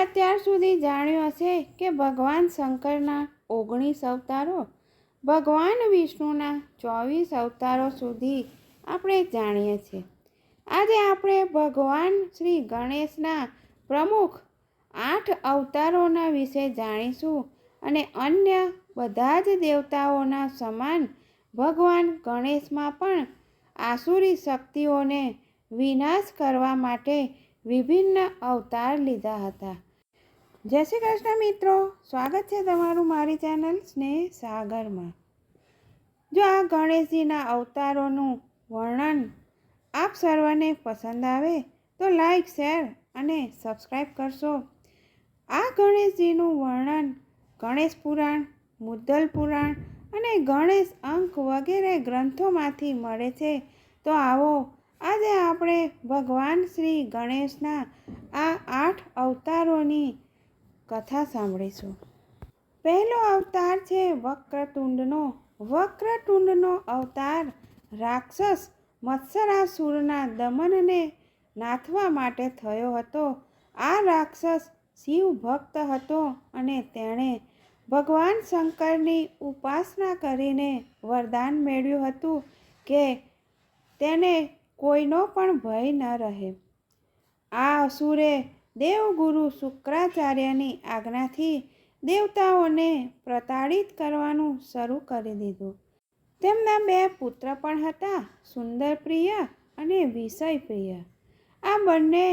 અત્યાર સુધી જાણ્યું હશે કે ભગવાન શંકરના ઓગણીસ અવતારો, ભગવાન વિષ્ણુના ચોવીસ અવતારો સુધી આપણે જાણીએ છીએ. આજે આપણે ભગવાન શ્રી ગણેશના પ્રમુખ આઠ અવતારોના વિશે જાણીશું અને અન્ય બધા જ દેવતાઓના સમાન ભગવાન ગણેશમાં પણ આસુરી શક્તિઓને વિનાશ કરવા માટે વિભિન્ન અવતાર લીધા હતા. જય શ્રી કૃષ્ણ મિત્રો. સ્વાગત છે તમારું મારી ચેનલ સ્નેહ સાગરમાં. જો આ ગણેશજીના અવતારોનું વર્ણન આપ સર્વને પસંદ આવે તો લાઈક, શેર અને સબસ્ક્રાઈબ કરશો. આ ગણેશજીનું વર્ણન ગણેશ પુરાણ, મુદ્દલ પુરાણ અને ગણેશ અંક વગેરે ગ્રંથોમાંથી મળે છે. તો આવો આજે આપણે ભગવાન શ્રી ગણેશના આ આઠ અવતારોની કથા સાંભળીશું. પહેલો અવતાર છે વક્રતુંડનો. વક્રતુંડનો અવતાર રાક્ષસ મત્સરાસુરના દમનને નાથવા માટે થયો હતો. આ રાક્ષસ શિવ ભક્ત હતો અને તેણે ભગવાન શંકરની ઉપાસના કરીને વરદાન મેળવ્યું હતું કે તેને કોઈનો પણ ભય ન રહે. આ અસુરે દેવગુરુ શુક્રાચાર્યની આજ્ઞાથી દેવતાઓને પ્રતાડિત કરવાનું શરૂ કરી દીધું. તેમના બે પુત્ર પણ હતા સુંદર પ્રિય અને વિષય પ્રિય આ બંને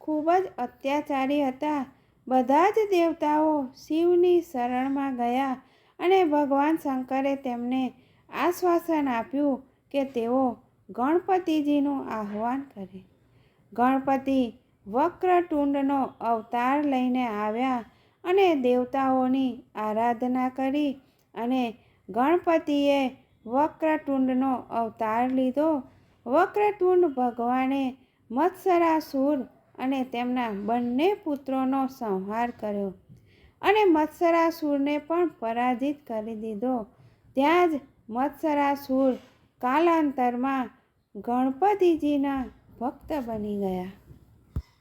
ખૂબ જ અત્યાચારી હતા. બધા જ દેવતાઓ શિવની શરણમાં ગયા અને ભગવાન શંકરે તેમને આશ્વાસન આપ્યું કે તેઓ ગણપતિજીનું આહ્વાન કરે. ગણપતિ વક્રતુંડનો અવતાર લઈને આવ્યા અને દેવતાઓની આરાધના કરી અને ગણપતિએ વક્રતુંડનો અવતાર લીધો. વક્રતુંડ ભગવાને મત્સરાસુર અને તેમના બંને પુત્રોનો સંહાર કર્યો અને મત્સરાસુરને પણ પરાજિત કરી દીધો. ત્યાં જ મત્સરાસુર કાલાંતરમાં ગણપતિજીના ભક્ત બની ગયા.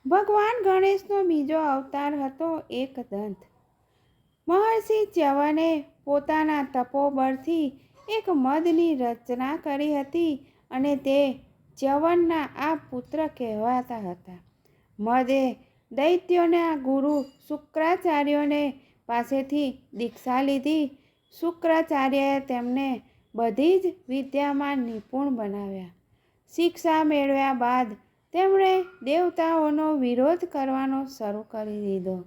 ભગવાન ગણેશનો બીજો અવતાર હતો એક દંત. મહર્ષિ ચ્યવને પોતાના તપોબળથી એક મદની રચના કરી હતી અને તે ચ્યવનના આ પુત્ર કહેવાતા હતા. મદે દૈત્યોના ગુરુ શુક્રાચાર્યોને પાસેથી દીક્ષા લીધી. શુક્રાચાર્યએ તેમને બધી જ વિદ્યામાં નિપુણ બનાવ્યા. શિક્ષા મેળવ્યા બાદ તેમણે દેવતાઓનો વિરોધ કરવાનો શરૂ કરી દીધો.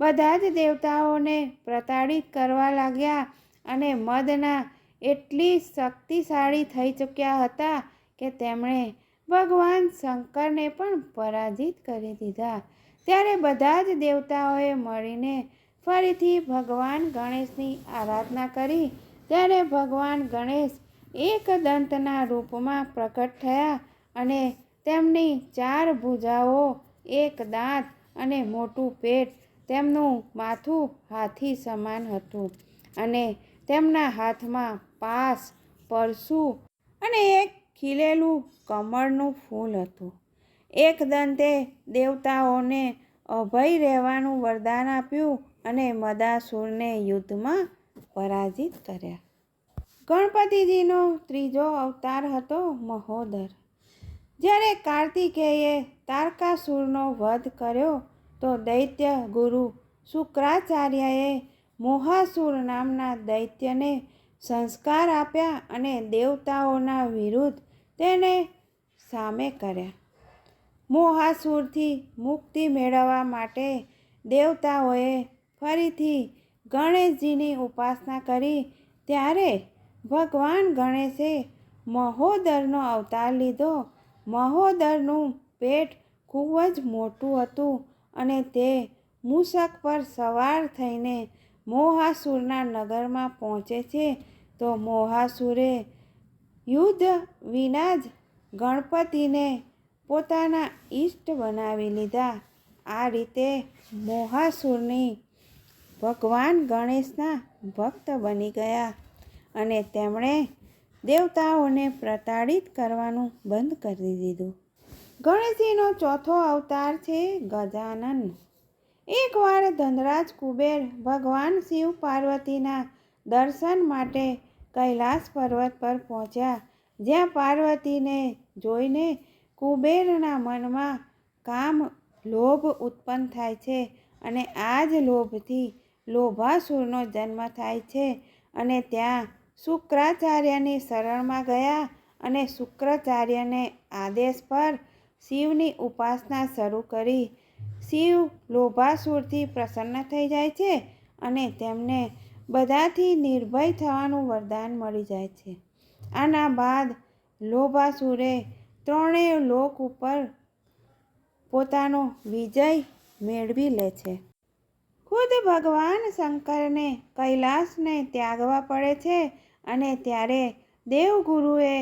બધા જ દેવતાઓને પ્રતાડિત કરવા લાગ્યા અને મદના એટલી શક્તિશાળી થઈ ચૂક્યા હતા કે તેમણે ભગવાન શંકરને પણ પરાજિત કરી દીધા. ત્યારે બધા જ દેવતાઓએ મળીને ફરીથી ભગવાન ગણેશની આરાધના કરી. ત્યારે ભગવાન ગણેશ એક દંતના રૂપમાં પ્રગટ થયા અને તેમની ચાર ભુજાઓ, એક દાંત અને મોટું પેટ. તેમનું માથું હાથી સમાન હતું અને તેમના હાથમાં પાસ, પરસુ અને એક ખીલેલું કમળનું ફૂલ હતું. એક દંતે દેવતાઓને અભય રહેવાનું વરદાન આપ્યું અને મદાસુરને યુદ્ધમાં પરાજિત કર્યા. ગણપતિજીનો ત્રીજો અવતાર હતો મહોદર. જ્યારે કાર્તિકેયે તારકાસુરનો વધ કર્યો, તો દૈત્ય ગુરુ શુક્રાચાર્યએ મોહાસુર નામના દૈત્યને સંસ્કાર આપ્યા અને દેવતાઓના વિરુદ્ધ તેને સામે કર્યા. મોહાસુરથી મુક્તિ મેળવવા માટે દેવતાઓએ ફરીથી ગણેશજીની ઉપાસના કરી, ત્યારે ભગવાન ગણેશે મહોદરનો અવતાર લીધો મહોદરનું પેટ ખૂબ જ મોટું હતું અને તે મૂષક પર સવાર થઈને મોહાસુરના નગરમાં પહોંચે છે. તો મોહાસુરે યુદ્ધ વિના જ ગણપતિને પોતાના ઈષ્ટ બનાવી લીધા. આ રીતે મોહાસુરની ભગવાન ગણેશના ભક્ત બની ગયા અને તેમણે દેવતાઓને પ્રતાડિત કરવાનું બંધ કરી દીધું. ગણેશજીનો ચોથો અવતાર છે ગજાનન. એકવાર ધનરાજ કુબેર ભગવાન શિવ પાર્વતીના દર્શન માટે કૈલાસ પર્વત પર પહોંચ્યા, જ્યાં પાર્વતીને જોઈને કુબેરના મનમાં કામ, લોભ ઉત્પન્ન થાય છે અને આ જ લોભથી લોભાસુરનો જન્મ થાય છે અને ત્યાં શુક્રાચાર્યની શરણમાં ગયા અને શુક્રાચાર્યને આદેશ પર શિવની ઉપાસના શરૂ કરી. શિવ લોભાસુરથી પ્રસન્ન થઈ જાય છે અને તેમને બધાથી નિર્ભય થવાનું વરદાન મળી જાય છે. આના બાદ લોભાસુરે ત્રણેય લોક ઉપર પોતાનો વિજય મેળવી લે છે. ખુદ ભગવાન શંકરને કૈલાસને ત્યાગવા પડે છે અને ત્યારે દેવગુરુએ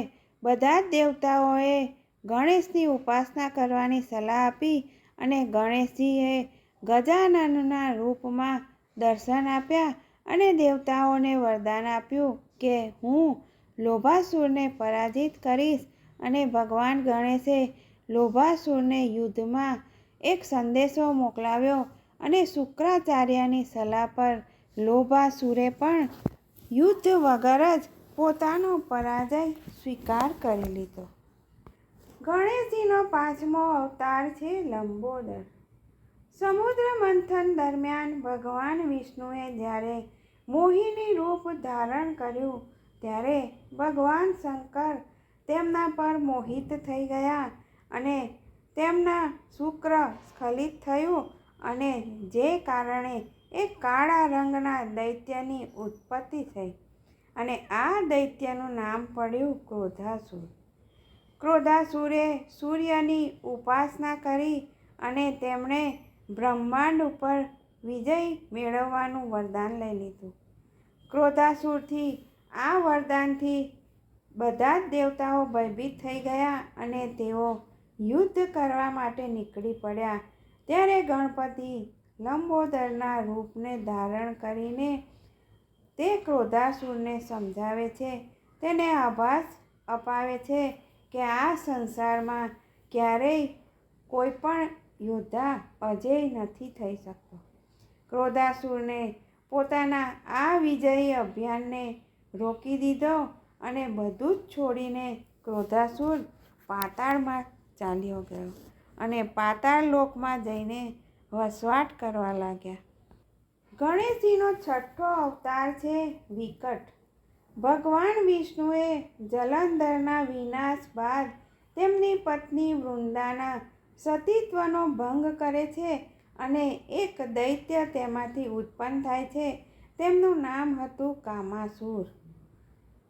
બધા જ દેવતાઓએ ગણેશની ઉપાસના કરવાની સલાહ આપી અને ગણેશજીએ ગજાનનના રૂપમાં દર્શન આપ્યા અને દેવતાઓને વરદાન આપ્યું કે હું લોભાસુરને પરાજિત કરીશ અને ભગવાન ગણેશે લોભાસુરને યુદ્ધમાં એક સંદેશો મોકલાવ્યો અને શુક્રાચાર્યની સલાહ પર લોભાસુરે પણ યુદ્ધ વગર જ પોતાનો પરાજય સ્વીકાર કરી લીધો. ગણેશજીનો પાંચમો અવતાર છે લંબોદર. સમુદ્ર મંથન દરમિયાન ભગવાન વિષ્ણુએ જ્યારે મોહિની રૂપ ધારણ કર્યું, ત્યારે ભગવાન શંકર તેમના પર મોહિત થઈ ગયા અને તેમના શુક્ર સ્ખલિત થયું અને જે કારણે એક કાળા રંગના દૈત્યની ઉત્પત્તિ થઈ અને આ દૈત્યનું નામ પડ્યું ક્રોધાસુર. ક્રોધાસુરે સૂર્યની ઉપાસના કરી અને તેમણે બ્રહ્માંડ ઉપર વિજય મેળવવાનું વરદાન લઈ લીધું. ક્રોધાસુરથી આ વરદાનથી બધા જ દેવતાઓ ભયભીત થઈ ગયા અને તેઓ યુદ્ધ કરવા માટે નીકળી પડ્યા. ત્યારે ગણપતિ લંબોદરના રૂપને ધારણ કરીને તે ક્રોધાસુરને સમજાવે છે. તેને આભાસ અપાવે છે કે આ સંસારમાં ક્યારેય કોઈ પણ યોદ્ધા અજય નથી થઈ શકતો. ક્રોધાસુરને પોતાના આ વિજયી અભિયાનને રોકી દીધો અને બધું જ છોડીને ક્રોધાસુર પાતાળમાં ચાલ્યો ગયો અને પાતાળ લોકમાં જઈને વસવાટ કરવા લાગ્યા. ગણેશજીનો છઠ્ઠો અવતાર છે વિકટ. ભગવાન વિષ્ણુએ જલંધરના વિનાશ બાદ તેમની પત્ની વૃંદાના સતીત્વનો ભંગ કરે છે અને એક દૈત્ય તેમાંથી ઉત્પન્ન થાય છે. તેમનું નામ હતું કામાસુર.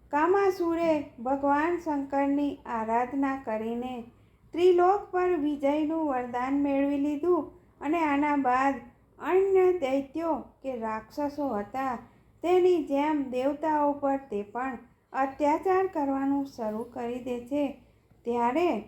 કામાસુરે ભગવાન શંકરની આરાધના કરીને ત્રિલોક પર વિજયનું વરદાન મેળવી લીધું અને આના બાદ અન્ય દૈત્યો કે રાક્ષસો હતા, તેની જેમ દેવતાઓ પર તે પણ અત્યાચાર કરવાનું શરૂ કરી દે છે. ત્યારે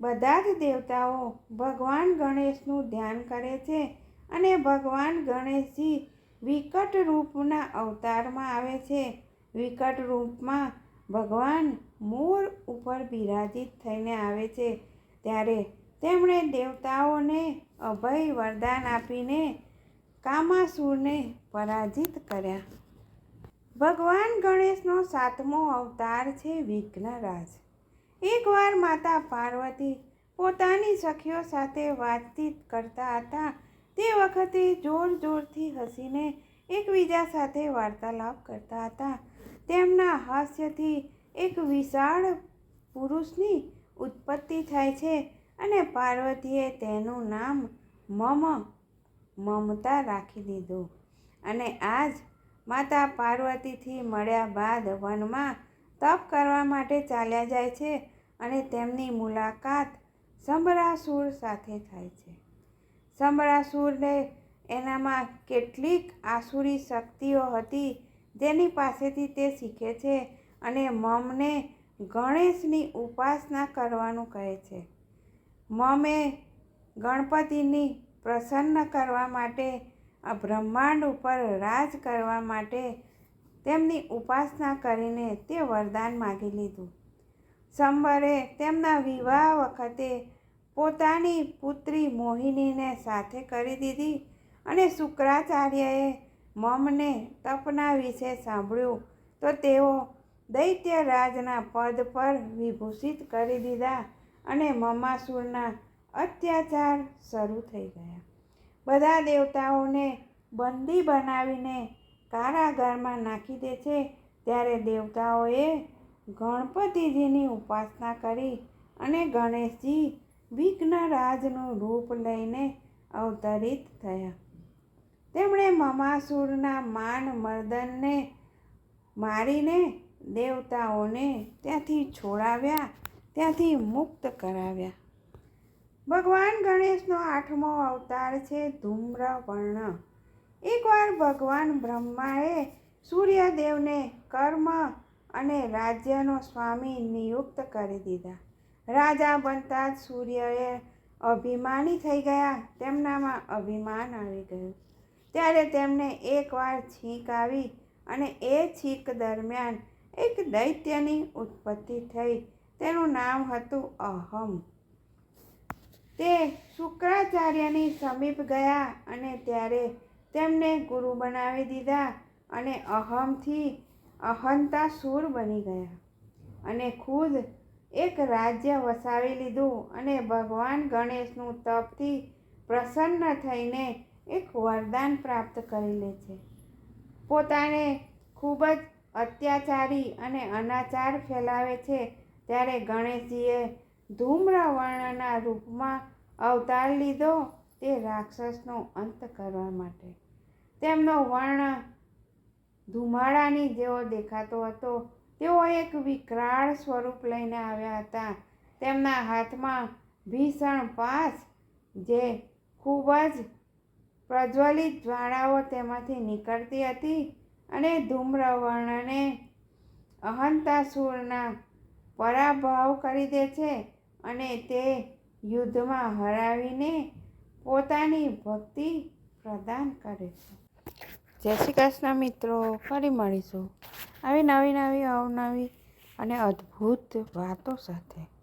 બધા જ દેવતાઓ ભગવાન ગણેશનું ધ્યાન કરે છે અને ભગવાન ગણેશજી વિકટ રૂપના અવતારમાં આવે છે. વિકટ રૂપમાં ભગવાન મોર ઉપર બિરાજિત થઈને આવે છે. ત્યારે તેમણે દેવતાઓને અભય વરદાન આપીને કામાસુરને પરાજિત કર્યા. ભગવાન ગણેશનો સાતમો અવતાર છે વિઘ્નરાજ. એકવાર માતા પાર્વતી પોતાની સખીઓ સાથે વાતચીત કરતા હતા, તે વખતે જોર જોરથી હસીને એકબીજા સાથે વાર્તાલાપ કરતા હતા. તેમના હાસ્યથી એક વિશાળ પુરુષની ઉત્પત્તિ થાય છે. અને પાર્વતીએ તેનું નામ મમ, મમતા રાખી દીધું. અને આજ માતા પાર્વતીથી મળ્યા બાદ વનમાં તપ કરવા માટે ચાલ્યા જાય છે અને તેમની મુલાકાત સંબરાસુર સાથે થાય છે. સંબરાસુરને એનામાં કેટલીક આસુરી શક્તિઓ હતી જેની પાસેથી તે શીખે છે અને મમને ગણેશની ઉપાસના કરવાનું કહે છે. મમે ગણપતિની પ્રસન્ન કરવા માટે, આ બ્રહ્માંડ ઉપર રાજ કરવા માટે તેમની ઉપાસના કરીને તે વરદાન માગી લીધું. સંબરે તેમના વિવાહ વખતે પોતાની પુત્રી મોહિનીને સાથે કરી દીધી અને શુક્રાચાર્યએ મમને તપના વિશે સાંભળ્યું તો તેઓ દૈત્યરાજના પદ પર વિભૂષિત કરી દીધા. અને મમાસુરના અત્યાચાર શરૂ થઈ ગયા. બધા દેવતાઓને બંદી બનાવીને કારાગારમાં નાખી દે છે. ત્યારે દેવતાઓએ ગણપતિજીની ઉપાસના કરી અને ગણેશજી વિઘ્નરાજનું રૂપ લઈને અવતરિત થયા. તેમણે મમાસુરના માન મર્દનને મારીને દેવતાઓને ત્યાંથી છોડાવ્યા. ત્યાંથી મુક્ત કરાવ્યા. ભગવાન ગણેશનો આઠમો અવતાર છે ધૂમ્રવર્ણ. એકવાર ભગવાન બ્રહ્માએ સૂર્યદેવને કર્મ અને રાજ્યનો સ્વામી નિયુક્ત કરી દીધા. રાજા બનતા જ સૂર્યએ અભિમાની થઈ ગયા. તેમનામાં અભિમાન આવી ગયું. ત્યારે તેમને એકવાર છીંક આવી અને એ છીંક દરમિયાન એક દૈત્યની ઉત્પત્તિ થઈ. તેનું નામ હતું અહમ. તે શુક્રાચાર્યની સમીપ ગયા અને ત્યારે તેમને ગુરુ બનાવી દીધા અને અહમથી અહંતા સૂર બની ગયા અને ખુદ એક રાજ્ય વસાવી લીધું અને ભગવાન ગણેશનું તપથી પ્રસન્ન થઈને એક વરદાન પ્રાપ્ત કરી લે છે. પોતાને ખૂબ જ અત્યાચારી અને અનાચાર ફેલાવે છે ત્યારે ગણેશજીએ ધૂમ્રવર્ણના રૂપમાં અવતાર લીધો તે રાક્ષસનો અંત કરવા માટે. તેમનો વર્ણ ધુમાડાની જેવો દેખાતો હતો. તેઓ એક વિકરાળ સ્વરૂપ લઈને આવ્યા હતા. તેમના હાથમાં ભીષણ પાસ જે ખૂબ જ પ્રજ્વલિત જ્વાળાઓ તેમાંથી નીકળતી હતી અને ધૂમ્રવર્ણને અહંતાસુરના પરાભવ કરી દે છે અને તે યુદ્ધમાં હરાવીને પોતાની ભક્તિ પ્રદાન કરે છે. જય શ્રી કૃષ્ણ મિત્રો, ફરી મળીશું આવી નવી નવી અવનવી અને અદ્ભુત વાતો સાથે.